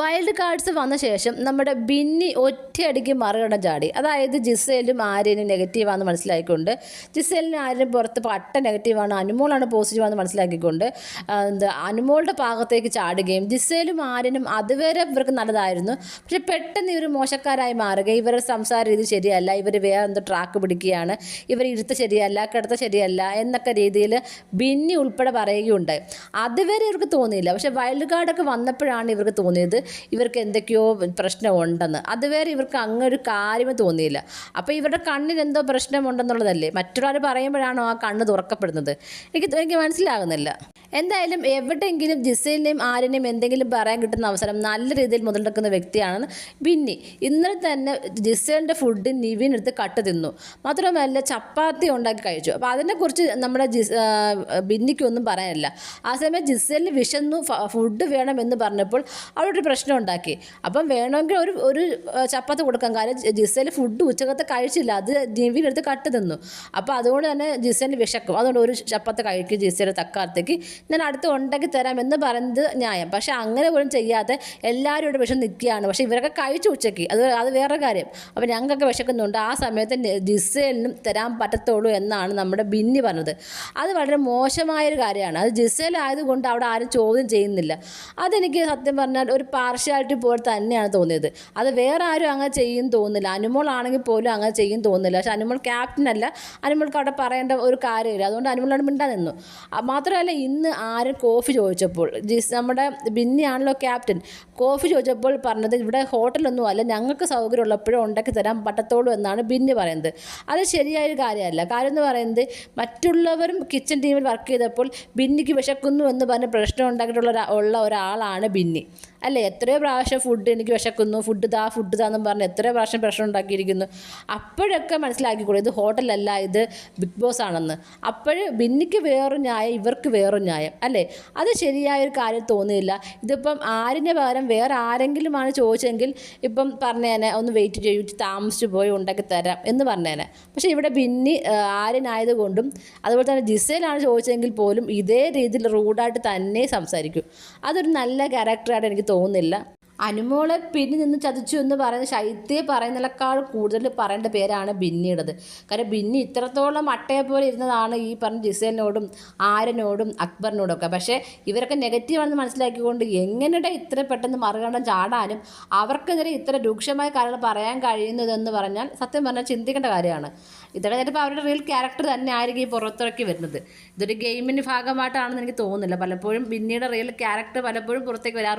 Wild cards വന്ന ശേഷം നമ്മുടെ ബിന്നി ഒറ്റയടിക്ക് മറികടം ചാടി. അതായത് ജിസേലും ആര്യനും നെഗറ്റീവാണെന്ന് മനസ്സിലാക്കിക്കൊണ്ട് ജിസേലിനും ആര്യനും പുറത്ത് പട്ട നെഗറ്റീവാണ് അനുമോളാണ് പോസിറ്റീവാണെന്ന് മനസ്സിലാക്കിക്കൊണ്ട് എന്താ അനുമോളുടെ ഭാഗത്തേക്ക് ചാടുകയും ജിസേലും ആര്യനും അതുവരെ ഇവർക്ക് നല്ലതായിരുന്നു. പക്ഷെ പെട്ടെന്ന് ഇവർ മോശക്കാരായി മാറുക ഇവരുടെ സംസാര രീതി ശരിയല്ല ഇവർ വേറെ എന്തോ ട്രാക്ക് പിടിക്കുകയാണ് ഇവർ ഇരുത്ത ശരിയല്ല കിടത്ത ശരിയല്ല എന്നൊക്കെ രീതിയിൽ ബിന്നി ഉൾപ്പെടെ പറയുകയുണ്ടായി. അതുവരെ ഇവർക്ക് തോന്നിയില്ല. പക്ഷേ വൈൽഡ് കാർഡൊക്കെ വന്നപ്പോഴാണ് ഇവർക്ക് തോന്നിയത്. ഇവർക്ക് എന്തൊക്കെയോ പ്രശ്നമുണ്ടെന്ന്. അതുവരെ ഇവർക്ക് അങ്ങൊരു കാര്യമേ തോന്നിയില്ല. അപ്പോൾ ഇവരുടെ കണ്ണിന് എന്തോ പ്രശ്നമുണ്ടെന്നുള്ളതല്ലേ? മറ്റൊരാൾ പറയുമ്പോഴാണോ ആ കണ്ണ് തുറക്കപ്പെടുന്നത്? എനിക്ക് എനിക്ക് മനസ്സിലാകുന്നില്ല. എന്തായാലും എവിടെയെങ്കിലും ജിസയിലിനെയും ആരിനെയും എന്തെങ്കിലും പറയാൻ കിട്ടുന്ന അവസരം നല്ല രീതിയിൽ മുതലെടുക്കുന്ന വ്യക്തിയാണ് ബിന്നി. ഇന്നലെ തന്നെ ജിസേലിന്റെ ഫുഡ് നിവിൻ എടുത്ത് കട്ട് തിന്നു. മാത്രമല്ല ചപ്പാത്തി ഉണ്ടാക്കി കഴിച്ചു. അപ്പോൾ അതിനെക്കുറിച്ച് നമ്മുടെ ജിസ് ബിന്നിക്കൊന്നും പറയാനില്ല. ആ സമയം ജിസേലിന് വിശന്നു ഫുഡ് വേണമെന്ന് പറഞ്ഞപ്പോൾ അവളൊരു പ്രശ്നം ഉണ്ടാക്കി. അപ്പം വേണമെങ്കിൽ ഒരു ഒരു ചപ്പാത്തി കൊടുക്കാം. കാര്യം ജിസയിൽ ഫുഡ് ഉച്ചക്കത്തെ കഴിച്ചില്ല. അത് ജീവിനെടുത്ത് കട്ട് തിന്നു. അപ്പോൾ അതുകൊണ്ട് തന്നെ ജിസേന് വിശക്കും. അതുകൊണ്ട് ഒരു ചപ്പാത്തി കഴിക്കും ജിസയുടെ തക്കാലത്തേക്ക് ഞാൻ അടുത്ത് ഉണ്ടാക്കി തരാം എന്ന് പറയുന്നത് ന്യായം. പക്ഷേ അങ്ങനെ പോലും ചെയ്യാതെ എല്ലാവരും ഇവിടെ വിഷം നിൽക്കുകയാണ്. പക്ഷേ ഇവരൊക്കെ കഴിച്ചു ഉച്ചയ്ക്ക്. അത് അത് വേറെ കാര്യം. അപ്പോൾ ഞങ്ങൾക്കൊക്കെ വിശക്കുന്നുണ്ട്. ആ സമയത്ത് ജിസേലിനും തരാൻ പറ്റത്തുള്ളൂ എന്നാണ് നമ്മുടെ ബിന്നി പറഞ്ഞത്. അത് വളരെ മോശമായൊരു കാര്യമാണ്. അത് ജിസേലായതുകൊണ്ട് അവിടെ ആരും ചോദ്യം ചെയ്യുന്നില്ല. അതെനിക്ക് സത്യം പറഞ്ഞാൽ ഒരു പാർഷ്യാലിറ്റി പോലെ തന്നെയാണ് തോന്നിയത്. അത് വേറെ ആരും അങ്ങനെ ചെയ്യും തോന്നില്ല അനുമോൾ ആണെങ്കിൽ പോലും അങ്ങനെ ചെയ്യും തോന്നില്ല പക്ഷെ അനുമോൾ ക്യാപ്റ്റൻ അല്ല. അനുമോൾക്ക് അവിടെ പറയേണ്ട ഒരു കാര്യമില്ല. അതുകൊണ്ട് അനുമോളോട് മിണ്ടാൻ നിന്നു. മാത്രമല്ല ഇന്ന് ആരും കോഫി ചോദിച്ചപ്പോൾ ജിസ് നമ്മുടെ ബിന്നിയാണല്ലോ ക്യാപ്റ്റൻ കോഫി ചോദിച്ചപ്പോൾ പറഞ്ഞത് ഇവിടെ ഹോട്ടലൊന്നും അല്ല. ഞങ്ങൾക്ക് സൗകര്യം ഉള്ളപ്പോഴും ഉണ്ടാക്കി തരാൻ പറ്റത്തുള്ളൂ എന്നാണ് ബിന്നി പറയുന്നത്. അത് ശരിയായൊരു കാര്യമല്ല. കാര്യം എന്ന് പറയുന്നത് മറ്റുള്ളവരും കിച്ചൺ ടീമിൽ വർക്ക് ചെയ്തപ്പോൾ ബിന്നിക്ക് വിശക്കുന്നു എന്ന് പറഞ്ഞ് പ്രശ്നം ഉണ്ടാക്കിയിട്ടുള്ള ഉള്ള ഒരാളാണ് ബിന്നി. അല്ലേ? എത്രയോ പ്രാവശ്യം ഫുഡ് എനിക്ക് വിശക്കുന്നു ഫുഡ് താ ഫുഡ് താന്നും പറഞ്ഞ് എത്രയോ പ്രാവശ്യം പ്രശ്നം ഉണ്ടാക്കിയിരിക്കുന്നു. അപ്പോഴൊക്കെ മനസ്സിലാക്കിക്കോളൂ ഇത് ഹോട്ടലല്ല ഇത് ബിഗ് ബോസ് ആണെന്ന്. അപ്പോഴ് ബിന്നിക്ക് വേറൊരു ന്യായം ഇവർക്ക് വേറൊരു ന്യായം അല്ലേ? അത് ശരിയായ ഒരു കാര്യം തോന്നിയില്ല. ഇതിപ്പം ആരിന്റെ പകരം വേറെ ആരെങ്കിലുമാണ് ചോദിച്ചെങ്കിൽ ഇപ്പം പറഞ്ഞേനെ ഒന്ന് വെയിറ്റ് ചെയ്യൂ താമസിച്ച് പോയി ഉണ്ടാക്കി തരാം എന്ന് പറഞ്ഞേനെ. പക്ഷേ ഇവിടെ ബിന്നി ആര്യനായതുകൊണ്ടും അതുപോലെ തന്നെ ജിസയിലാണ് ചോദിച്ചെങ്കിൽ പോലും ഇതേ രീതിയിൽ റൂഡായിട്ട് തന്നെ സംസാരിക്കും. അതൊരു നല്ല ക്യാരക്ടറായിട്ട് എനിക്ക് തോന്നുന്നില്ല അനുമോളെ പിന്നിൽ നിന്ന് ചതിച്ചു എന്ന് പറയുന്ന ശൈത്യയെ പറയുന്നതിനേക്കാൾ കൂടുതൽ പറയേണ്ട പേരാണ് ബിന്നിയുടേത്. കാരണം ബിന്നി ഇത്രത്തോളം അട്ടയെ പോലെ ഇരുന്നതാണ് ഈ പറഞ്ഞ ജിസേലിനോടും ആരനോടും അക്ബറിനോടും ഒക്കെ പക്ഷേ ഇവരൊക്കെ നെഗറ്റീവാണെന്ന് മനസ്സിലാക്കിക്കൊണ്ട് എങ്ങനെയുടെ ഇത്ര പെട്ടെന്ന് മറുകണ്ഠം ചാടാനും അവർക്കെതിരെ ഇത്ര രൂക്ഷമായ കാര്യങ്ങൾ പറയാൻ കഴിയുന്നതെന്ന് പറഞ്ഞാൽ സത്യം പറഞ്ഞാൽ ചിന്തിക്കേണ്ട കാര്യമാണ്. ഇതൊക്കെ ചിലപ്പോൾ അവരുടെ റിയൽ ക്യാരക്ടർ തന്നെ ആയിരിക്കും ഈ പുറത്തിറക്കി വരുന്നത്. ഇതൊരു ഗെയിമിന്റെ ഭാഗമായിട്ടാണെന്ന് എനിക്ക് തോന്നുന്നില്ല. പലപ്പോഴും ബിന്നിയുടെ റിയൽ ക്യാരക്ടർ പലപ്പോഴും പുറത്തേക്ക് വരാറ്